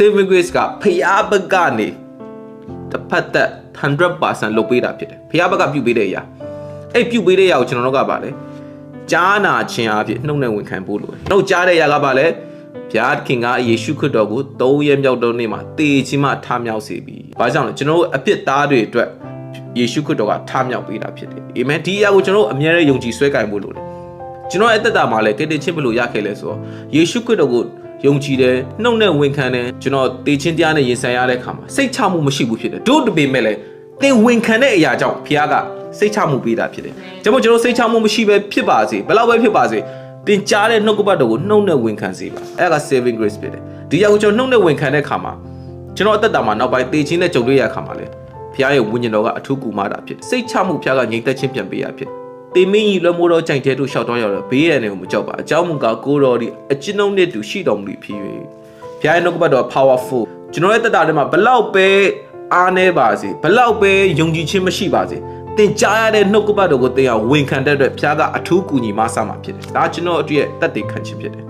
saving grace ကဖျားဘက်ကနေတစ်ဖက်သက်100%လုပ်ပေးတာဖြစ်တယ်ဖျားဘက်ကပြုတ်ပေးတဲ့အရာအဲ့ပြုတ်ပေးတဲ့အရာကိုကျွန်တော်တို့ကပါလေကြားနာခြင်းအဖြစ်နှုတ်နဲ့ဝင်ခံဖို့လိုတယ်နှုတ်ကြားတဲ့အရာကပါလေဘုရားခင်ကယေရှုခရစ်တော်ကို၃ရက်မြောက်တော့နေ့မှာတေခြင်းမှထမြောက်စေပြီ။ဘာကြောင့်လဲကျွန်တော်တို့အပြစ်သားတွေအတွက်ယေရှုခရစ်တော်ကထမြောက်ပေးတာဖြစ်တယ်။အာမင်ဒီအရာကိုကျွန်တော်တို့အမြဲတမ်းယုံကြည်ဆွဲကင်ဖို့လိုတယ်။ကျွန်တော်ရဲ့အသက်တာမှာလည်းကယ်တင်ခြင်းဘယ်လိုရခဲ့လဲဆိုတော့ယေရှုခရစ်တော်ကို ယုံကြည်တယ်နှုတ်နဲ့ဝန်ခံတယ်ကျွန်တော်တေခြင်းတရားနဲ့ရင်ဆိုင်ရတဲ့အခါမှာစိတ်ချမှုမရှိဘူးဖြစ်တယ်တို့တပေမဲ့လည်းသင်ဝန်ခံတဲ့အရာကြောင့်ဘုရားကစိတ်ချမှုပေးတာဖြစ်တယ်။ဒါကြောင့်ကျွန်တော်စိတ်ချမှုမရှိပဲဖြစ်ပါစေဘယ်လောက်ပဲဖြစ်ပါစေသင်ကြားတဲ့နှုတ်ကပတ်တော်ကိုနှုတ်နဲ့ဝန်ခံစေပါအဲ့ဒါက saving grace ဖြစ်တယ်ဒီရောက်ကိုကျွန်တော်နှုတ်နဲ့ဝန်ခံတဲ့အခါမှာကျွန်တော်အသက်တာမှာနောက်ပိုင်းတေခြင်းနဲ့ကြုံတွေ့ရအခါမှာလေဘုရားရဲ့ဝိညာဉ်တော်ကအထူးကူမတာဖြစ်စိတ်ချမှုဘုရားကငြိမ်သက်ခြင်းပြန်ပေးရဖြစ် တေမင်းကြီးလွှမ်းမိုးတော်ကြိုင်တဲတို့ရှောက်တော်ရောက်တော့ဘေးရန်တွေကိုမကြောက်ပါအကြောင်းမူကားကိုတော်ဒီအကျဉ်းုံနဲ့တူရှိတော်မူလိဖြစ်၍ဘုရားရဲ့နှုတ်ကပတ်တော် powerful ကျွန်တော်ရဲ့သက်တာထဲမှာဘလောက်ပဲအားနေပါစေဘလောက်ပဲယုံကြည်ခြင်းမရှိပါစေသင်ကြားရတဲ့နှုတ်ကပတ်တော်ကိုသင်အောင်ဝန်ခံတဲ့အတွက်ဘုရားကအထူးကူညီမဆာမှာဖြစ်တယ်ဒါကျွန်တော်အတွေ့အသက်တည်ခံခြင်းဖြစ်တယ်